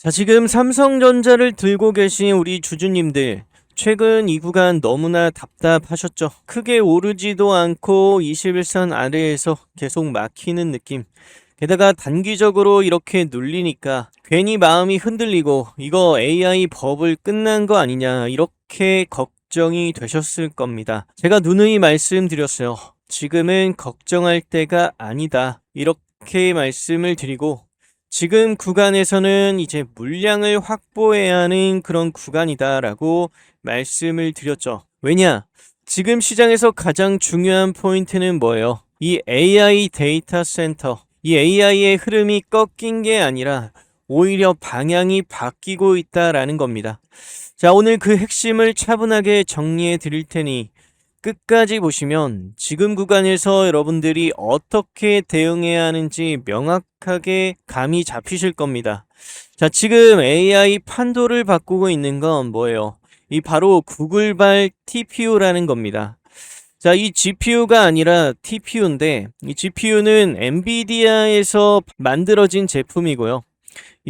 자, 지금 삼성전자를 들고 계신 우리 주주님들. 최근 이 구간 너무나 답답하셨죠? 크게 오르지도 않고 21선 아래에서 계속 막히는 느낌. 게다가 단기적으로 이렇게 눌리니까 괜히 마음이 흔들리고 이거 AI 버블 끝난 거 아니냐 이렇게 걱정이 되셨을 겁니다. 제가 누누이 말씀드렸어요. 지금은 걱정할 때가 아니다. 이렇게 말씀을 드리고 지금 구간에서는 이제 물량을 확보해야 하는 그런 구간이다라고 말씀을 드렸죠. 왜냐? 지금 시장에서 가장 중요한 포인트는 뭐예요? 이 AI 데이터 센터. 이 AI의 흐름이 꺾인 게 아니라 오히려 방향이 바뀌고 있다라는 겁니다. 자, 오늘 그 핵심을 차분하게 정리해 드릴 테니 끝까지 보시면 지금 구간에서 여러분들이 어떻게 대응해야 하는지 명확하게 감이 잡히실 겁니다. 자, 지금 AI 판도를 바꾸고 있는 건 뭐예요? 이 바로 구글발 TPU라는 겁니다. 자, 이 GPU가 아니라 TPU인데, 이 GPU는 엔비디아에서 만들어진 제품이고요.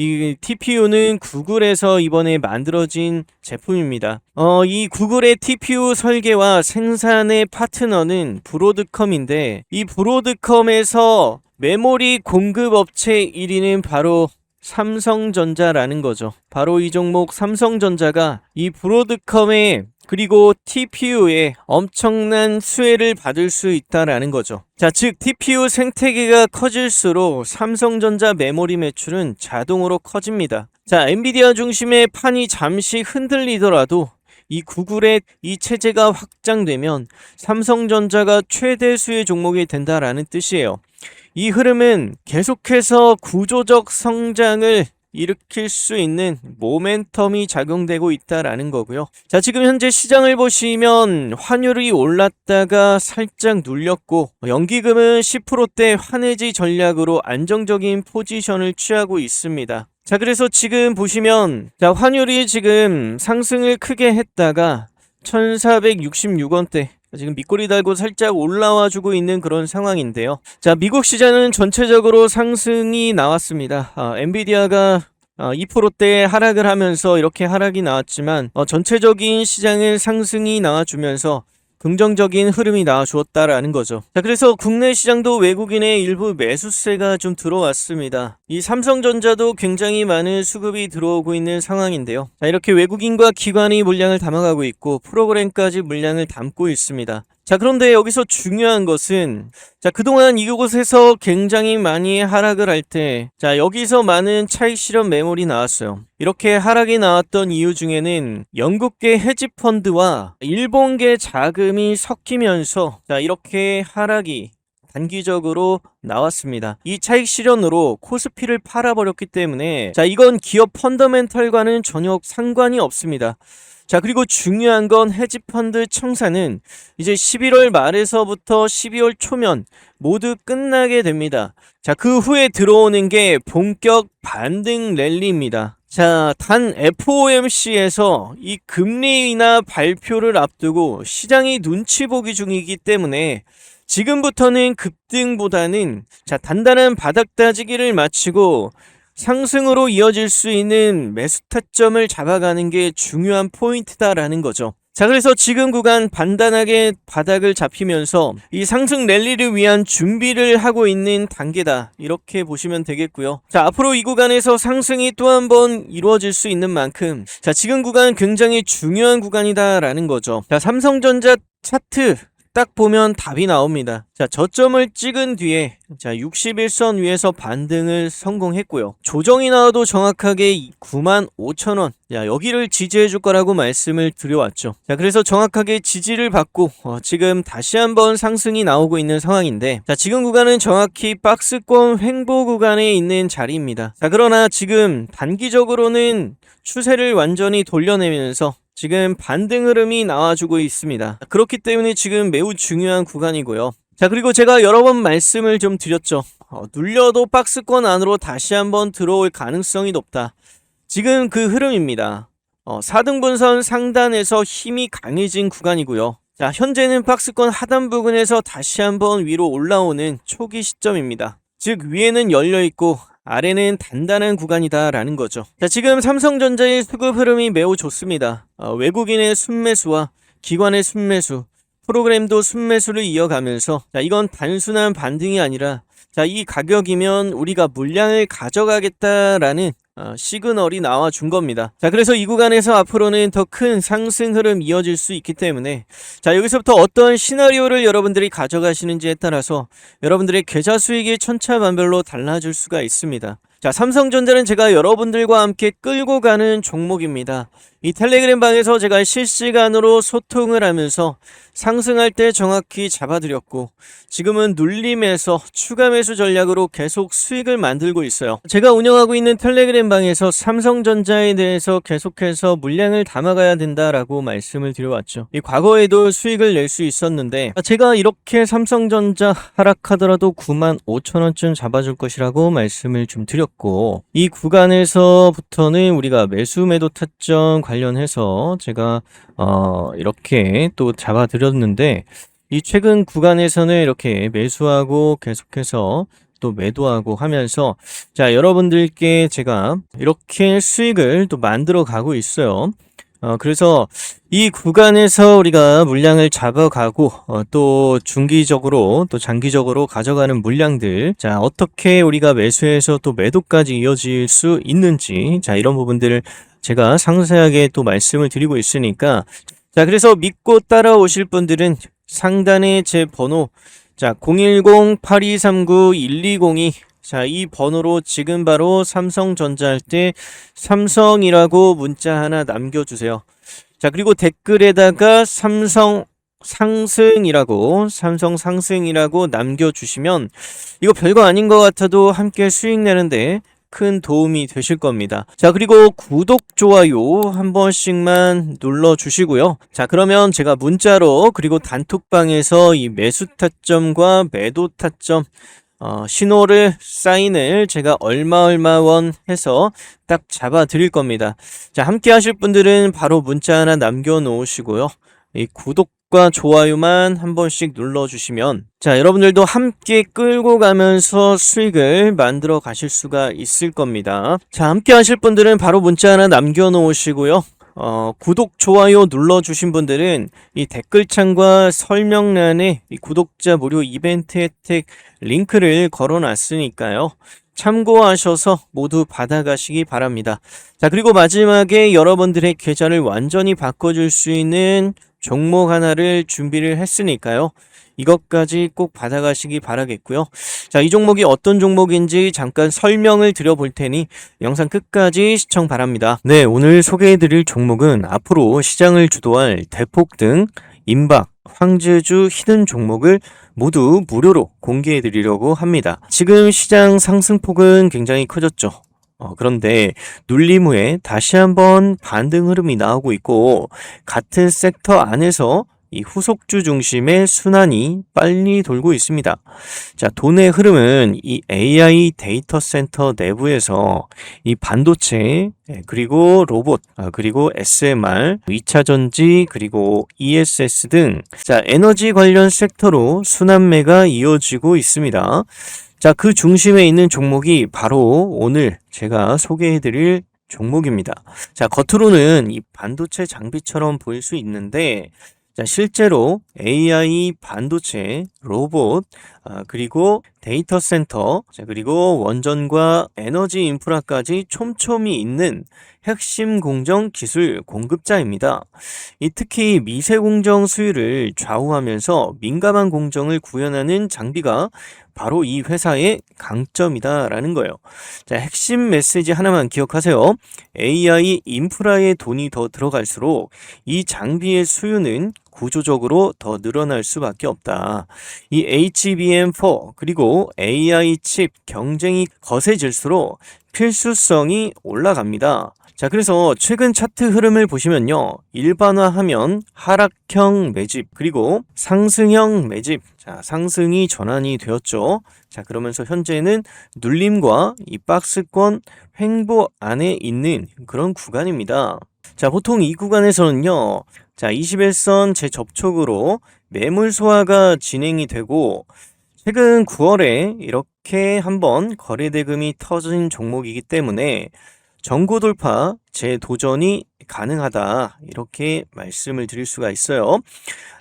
이 TPU는 구글에서 이번에 만들어진 제품입니다. 어, 이 구글의 TPU 설계와 생산의 파트너는 브로드컴인데, 이 브로드컴에서 메모리 공급 업체 1위는 바로 삼성전자라는 거죠. 바로 이 종목 삼성전자가 이 브로드컴의 그리고 TPU에 엄청난 수혜를 받을 수 있다라는 거죠. 자, 즉 TPU 생태계가 커질수록 삼성전자 메모리 매출은 자동으로 커집니다. 자, 엔비디아 중심의 판이 잠시 흔들리더라도 이 구글의 이 체제가 확장되면 삼성전자가 최대 수혜 종목이 된다라는 뜻이에요. 이 흐름은 계속해서 구조적 성장을 일으킬 수 있는 모멘텀이 작용되고 있다라는 거고요. 자, 지금 현재 시장을 보시면 환율이 올랐다가 살짝 눌렸고 연기금은 10%대 환해지 전략으로 안정적인 포지션을 취하고 있습니다. 자, 그래서 지금 보시면 자, 환율이 지금 상승을 크게 했다가 1466원대 지금 밑꼬리 달고 살짝 올라와 주고 있는 그런 상황인데요. 자, 미국 시장은 전체적으로 상승이 나왔습니다. 아, 엔비디아가 어, 2%대 하락을 하면서 이렇게 하락이 나왔지만 어, 전체적인 시장은 상승이 나와주면서 긍정적인 흐름이 나와주었다라는 거죠. 자, 그래서 국내 시장도 외국인의 일부 매수세가 좀 들어왔습니다. 이 삼성전자도 굉장히 많은 수급이 들어오고 있는 상황인데요. 자, 이렇게 외국인과 기관이 물량을 담아가고 있고 프로그램까지 물량을 담고 있습니다. 자, 그런데 여기서 중요한 것은, 자, 그동안 이곳에서 굉장히 많이 하락을 할 때, 자, 여기서 많은 차익 실현 매물이 나왔어요. 이렇게 하락이 나왔던 이유 중에는 영국계 헤지펀드와 일본계 자금이 섞이면서, 자, 이렇게 하락이 단기적으로 나왔습니다. 이 차익 실현으로 코스피를 팔아버렸기 때문에, 자, 이건 기업 펀더멘털과는 전혀 상관이 없습니다. 자, 그리고 중요한 건 헤지펀드 청산은 이제 11월 말에서부터 12월 초면 모두 끝나게 됩니다. 자, 그 후에 들어오는 게 본격 반등 랠리입니다. 자, 단 FOMC에서 이 금리 인하 발표를 앞두고 시장이 눈치 보기 중이기 때문에 지금부터는 급등보다는 자, 단단한 바닥 다지기를 마치고 상승으로 이어질 수 있는 매수 타점을 잡아가는 게 중요한 포인트다라는 거죠. 자, 그래서 지금 구간 단단하게 바닥을 잡히면서 이 상승 랠리를 위한 준비를 하고 있는 단계다. 이렇게 보시면 되겠고요. 자, 앞으로 이 구간에서 상승이 또 한 번 이루어질 수 있는 만큼 자, 지금 구간 굉장히 중요한 구간이다라는 거죠. 자, 삼성전자 차트 딱 보면 답이 나옵니다. 자, 저점을 찍은 뒤에 자, 61선 위에서 반등을 성공했고요. 조정이 나와도 정확하게 9만 5천 원. 야, 여기를 지지해 줄 거라고 말씀을 드려왔죠. 자, 그래서 정확하게 지지를 받고 어, 지금 다시 한번 상승이 나오고 있는 상황인데 자, 지금 구간은 정확히 박스권 횡보 구간에 있는 자리입니다. 자, 그러나 지금 단기적으로는 추세를 완전히 돌려내면서 지금 반등 흐름이 나와주고 있습니다. 그렇기 때문에 지금 매우 중요한 구간이고요. 자, 그리고 제가 여러 번 말씀을 좀 드렸죠. 어, 눌려도 박스권 안으로 다시 한번 들어올 가능성이 높다. 지금 그 흐름입니다. 어, 4등분선 상단에서 힘이 강해진 구간이고요. 자, 현재는 박스권 하단 부근에서 다시 한번 위로 올라오는 초기 시점입니다. 즉, 위에는 열려 있고 아래는 단단한 구간이다라는 거죠. 자, 지금 삼성전자의 수급 흐름이 매우 좋습니다. 어, 외국인의 순매수와 기관의 순매수, 프로그램도 순매수를 이어가면서 자, 이건 단순한 반등이 아니라 자, 이 가격이면 우리가 물량을 가져가겠다라는 어, 시그널이 나와 준 겁니다. 자, 그래서 이 구간에서 앞으로는 더 큰 상승 흐름 이어질 수 있기 때문에 자, 여기서부터 어떤 시나리오를 여러분들이 가져가시는지에 따라서 여러분들의 계좌 수익이 천차만별로 달라질 수가 있습니다. 자, 삼성전자는 제가 여러분들과 함께 끌고 가는 종목입니다. 이 텔레그램 방에서 제가 실시간으로 소통을 하면서 상승할 때 정확히 잡아드렸고 지금은 눌림에서 추가 매수 전략으로 계속 수익을 만들고 있어요. 제가 운영하고 있는 텔레그램 방에서 삼성전자에 대해서 계속해서 물량을 담아가야 된다라고 말씀을 드려왔죠. 이 과거에도 수익을 낼 수 있었는데 제가 이렇게 삼성전자 하락하더라도 9만 5천 원쯤 잡아줄 것이라고 말씀을 좀 드렸고 이 구간에서부터는 우리가 매수 매도 타점 관련해서 제가 어 이렇게 또 잡아드렸는데 이 최근 구간에서는 이렇게 매수하고 계속해서 또 매도하고 하면서 자 여러분들께 제가 이렇게 수익을 또 만들어 가고 있어요. 어 그래서 이 구간에서 우리가 물량을 잡아가고 어, 또 중기적으로 또 장기적으로 가져가는 물량들 자 어떻게 우리가 매수해서 또 매도까지 이어질 수 있는지 자 이런 부분들을 제가 상세하게 또 말씀을 드리고 있으니까 자 그래서 믿고 따라오실 분들은 상단에 제 번호 자 010-8239-1202 자, 이 번호로 지금 바로 삼성전자 할 때 삼성이라고 문자 하나 남겨주세요. 자, 그리고 댓글에다가 삼성 상승이라고, 삼성 상승이라고 남겨주시면 이거 별거 아닌 것 같아도 함께 수익 내는데 큰 도움이 되실 겁니다. 자, 그리고 구독, 좋아요 한 번씩만 눌러 주시고요. 자, 그러면 제가 문자로 그리고 단톡방에서 이 매수 타점과 매도 타점 어, 신호를 사인을 제가 얼마 얼마 원 해서 딱 잡아 드릴 겁니다. 자, 함께 하실 분들은 바로 문자 하나 남겨 놓으시고요. 이 구독과 좋아요만 한 번씩 눌러 주시면 자, 여러분들도 함께 끌고 가면서 수익을 만들어 가실 수가 있을 겁니다. 자, 함께 하실 분들은 바로 문자 하나 남겨 놓으시고요. 어, 구독, 좋아요 눌러주신 분들은 이 댓글창과 설명란에 이 구독자 무료 이벤트 혜택 링크를 걸어 놨으니까요. 참고하셔서 모두 받아가시기 바랍니다. 자, 그리고 마지막에 여러분들의 계좌를 완전히 바꿔줄 수 있는 종목 하나를 준비를 했으니까요. 이것까지 꼭 받아가시기 바라겠고요. 자, 이 종목이 어떤 종목인지 잠깐 설명을 드려볼 테니 영상 끝까지 시청 바랍니다. 네, 오늘 소개해드릴 종목은 앞으로 시장을 주도할 대폭 등, 임박, 황제주 히든 종목을 모두 무료로 공개해 드리려고 합니다. 지금 시장 상승폭은 굉장히 커졌죠. 어, 그런데 눌림 후에 다시 한번 반등 흐름이 나오고 있고 같은 섹터 안에서 이 후속주 중심의 순환이 빨리 돌고 있습니다. 자, 돈의 흐름은 이 AI 데이터 센터 내부에서 이 반도체, 예, 그리고 로봇, 아, 그리고 SMR, 2차 전지, 그리고 ESS 등, 자, 에너지 관련 섹터로 순환매가 이어지고 있습니다. 자, 그 중심에 있는 종목이 바로 오늘 제가 소개해드릴 종목입니다. 자, 겉으로는 이 반도체 장비처럼 보일 수 있는데, 자, 실제로 AI 반도체, 로봇, 아, 그리고 데이터 센터, 자, 그리고 원전과 에너지 인프라까지 촘촘히 있는 핵심 공정 기술 공급자입니다. 이 특히 미세 공정 수율을 좌우하면서 민감한 공정을 구현하는 장비가 바로 이 회사의 강점이다라는 거예요. 자, 핵심 메시지 하나만 기억하세요. AI 인프라에 돈이 더 들어갈수록 이 장비의 수요는 구조적으로 더 늘어날 수밖에 없다. 이 HBM4 그리고 AI 칩 경쟁이 거세질수록 필수성이 올라갑니다. 자, 그래서 최근 차트 흐름을 보시면요. 일반화하면 하락형 매집, 그리고 상승형 매집. 자, 상승이 전환이 되었죠. 자, 그러면서 현재는 눌림과 이 박스권 횡보 안에 있는 그런 구간입니다. 자, 보통 이 구간에서는요. 자, 21선 재접촉으로 매물 소화가 진행이 되고 최근 9월에 이렇게 한번 거래 대금이 터진 종목이기 때문에 전고 돌파 재도전이 가능하다 이렇게 말씀을 드릴 수가 있어요.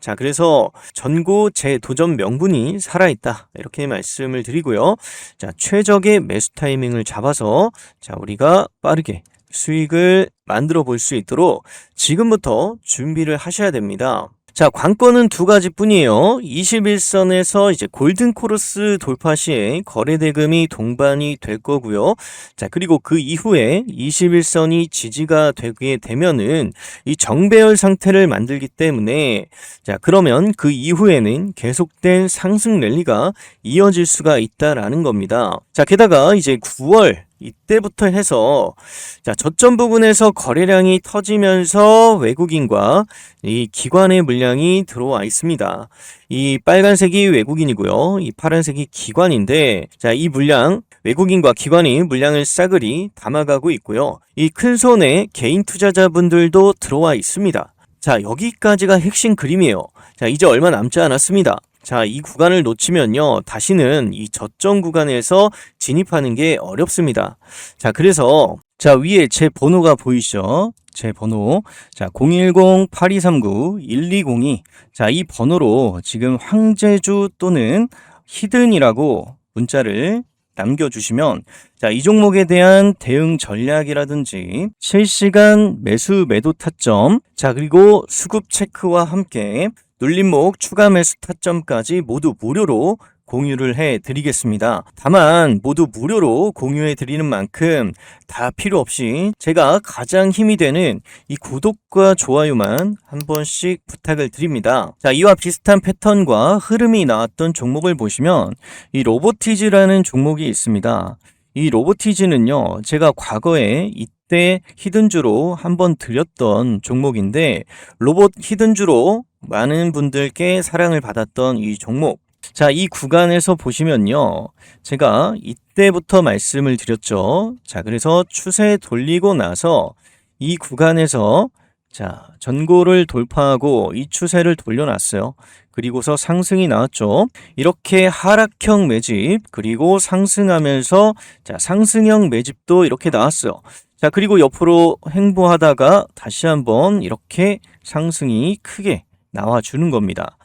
자, 그래서 전고 재도전 명분이 살아있다 이렇게 말씀을 드리고요. 자, 최적의 매수 타이밍을 잡아서 자, 우리가 빠르게 수익을 만들어 볼 수 있도록 지금부터 준비를 하셔야 됩니다. 자, 관건은 두 가지 뿐이에요. 21선에서 이제 골든 코러스 돌파 시에 거래 대금이 동반이 될 거고요. 자, 그리고 그 이후에 21선이 지지가 되게 되면은 이 정배열 상태를 만들기 때문에 자, 그러면 그 이후에는 계속된 상승 랠리가 이어질 수가 있다라는 겁니다. 자, 게다가 이제 9월 이때부터 해서 자 저점 부분에서 거래량이 터지면서 외국인과 이 기관의 물량이 들어와 있습니다. 이 빨간색이 외국인이고요. 이 파란색이 기관인데 자 이 물량 외국인과 기관이 물량을 싸그리 담아가고 있고요. 이 큰 손에 개인 투자자분들도 들어와 있습니다. 자 여기까지가 핵심 그림이에요. 자 이제 얼마 남지 않았습니다. 자, 이 구간을 놓치면요. 다시는 이 저점 구간에서 진입하는 게 어렵습니다. 자, 그래서 자, 위에 제 번호가 보이시죠? 제 번호. 자, 010-8239-1202. 자, 이 번호로 지금 황제주 또는 히든이라고 문자를 남겨주시면 자, 이 종목에 대한 대응 전략이라든지 실시간 매수 매도 타점 자, 그리고 수급 체크와 함께 눌림목 추가 매수 타점까지 모두 무료로 공유를 해 드리겠습니다. 다만 모두 무료로 공유해 드리는 만큼 다 필요 없이 제가 가장 힘이 되는 이 구독과 좋아요만 한 번씩 부탁을 드립니다. 자, 이와 비슷한 패턴과 흐름이 나왔던 종목을 보시면 이 로보티즈라는 종목이 있습니다. 이 로보티즈는요, 제가 과거에 이때 히든주로 한번 드렸던 종목인데, 로봇 히든주로 많은 분들께 사랑을 받았던 이 종목. 자, 이 구간에서 보시면요. 제가 이때부터 말씀을 드렸죠. 자, 그래서 추세 돌리고 나서 이 구간에서 자, 전고를 돌파하고 이 추세를 돌려놨어요. 그리고서 상승이 나왔죠. 이렇게 하락형 매집, 그리고 상승하면서 자, 상승형 매집도 이렇게 나왔어요. 자, 그리고 옆으로 행보하다가 다시 한번 이렇게 상승이 크게 나와주는 겁니다.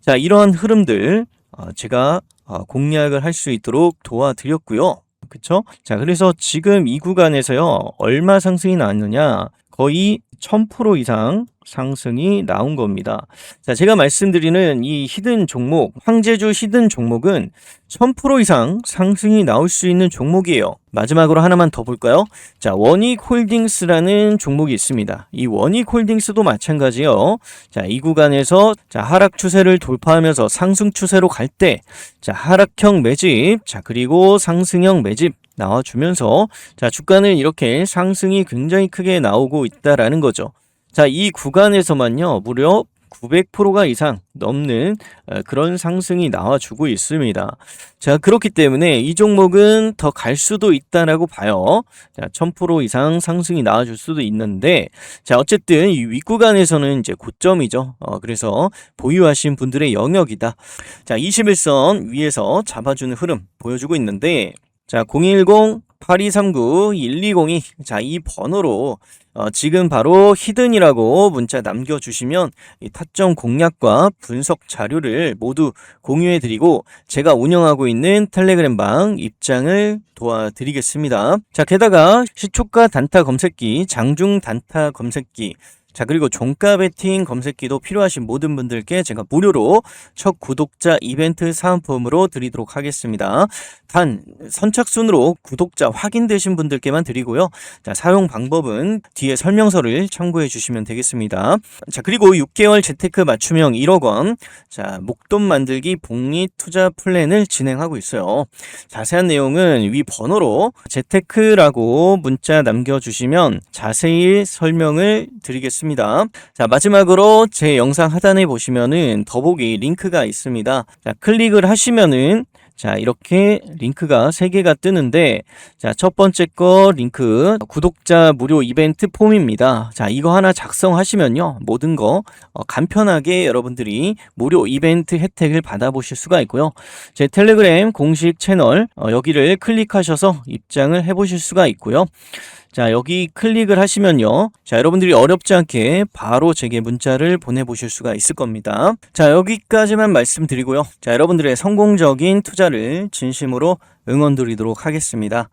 자, 이러한 흐름들 어, 제가 어, 공략을 할 수 있도록 도와드렸고요. 그쵸? 자, 그래서 지금 이 구간에서요, 얼마 상승이 나왔느냐? 거의 1000% 이상 상승이 나온 겁니다. 자, 제가 말씀드리는 이 히든 종목, 황제주 히든 종목은 1000% 이상 상승이 나올 수 있는 종목이에요. 마지막으로 하나만 더 볼까요? 자, 원익 홀딩스라는 종목이 있습니다. 이 원익 홀딩스도 마찬가지요. 자, 이 구간에서 자, 하락 추세를 돌파하면서 상승 추세로 갈 때, 자, 하락형 매집, 자, 그리고 상승형 매집, 나와주면서 자 주가는 이렇게 상승이 굉장히 크게 나오고 있다라는 거죠. 자, 이 구간에서만요, 무려 900%가 이상 넘는 어, 그런 상승이 나와주고 있습니다. 자, 그렇기 때문에 이 종목은 더 갈 수도 있다라고 봐요. 자, 1000% 이상 상승이 나와줄 수도 있는데, 자, 어쨌든 이 윗구간에서는 이제 고점이죠. 어, 그래서 보유하신 분들의 영역이다. 자, 21선 위에서 잡아주는 흐름 보여주고 있는데, 자, 010 8239-1202. 자, 이 번호로 어, 지금 바로 히든이라고 문자 남겨주시면 이 타점 공략과 분석 자료를 모두 공유해드리고 제가 운영하고 있는 텔레그램 방 입장을 도와드리겠습니다. 자, 게다가 시초가 단타 검색기, 장중 단타 검색기, 자, 그리고 종가 베팅 검색기도 필요하신 모든 분들께 제가 무료로 첫 구독자 이벤트 사은품으로 드리도록 하겠습니다. 단 선착순으로 구독자 확인되신 분들께만 드리고요. 자, 사용 방법은 뒤에 설명서를 참고해 주시면 되겠습니다. 자, 그리고 6개월 재테크 맞춤형 1억 원. 자, 목돈 만들기 복리 투자 플랜을 진행하고 있어요. 자세한 내용은 위 번호로 재테크라고 문자 남겨 주시면 자세히 설명을 드리겠습니다. 있습니다. 자, 마지막으로 제 영상 하단에 보시면은 더보기 링크가 있습니다. 자, 클릭을 하시면은 자, 이렇게 링크가 세개가 뜨는데, 자, 첫 번째 거 링크, 구독자 무료 이벤트 폼입니다. 자, 이거 하나 작성하시면요. 모든 거 어, 간편하게 여러분들이 무료 이벤트 혜택을 받아보실 수가 있고요. 제 텔레그램 공식 채널, 어, 여기를 클릭하셔서 입장을 해보실 수가 있고요. 자, 여기 클릭을 하시면요. 자, 여러분들이 어렵지 않게 바로 제게 문자를 보내보실 수가 있을 겁니다. 자, 여기까지만 말씀드리고요. 자, 여러분들의 성공적인 투자를 진심으로 응원 드리도록 하겠습니다.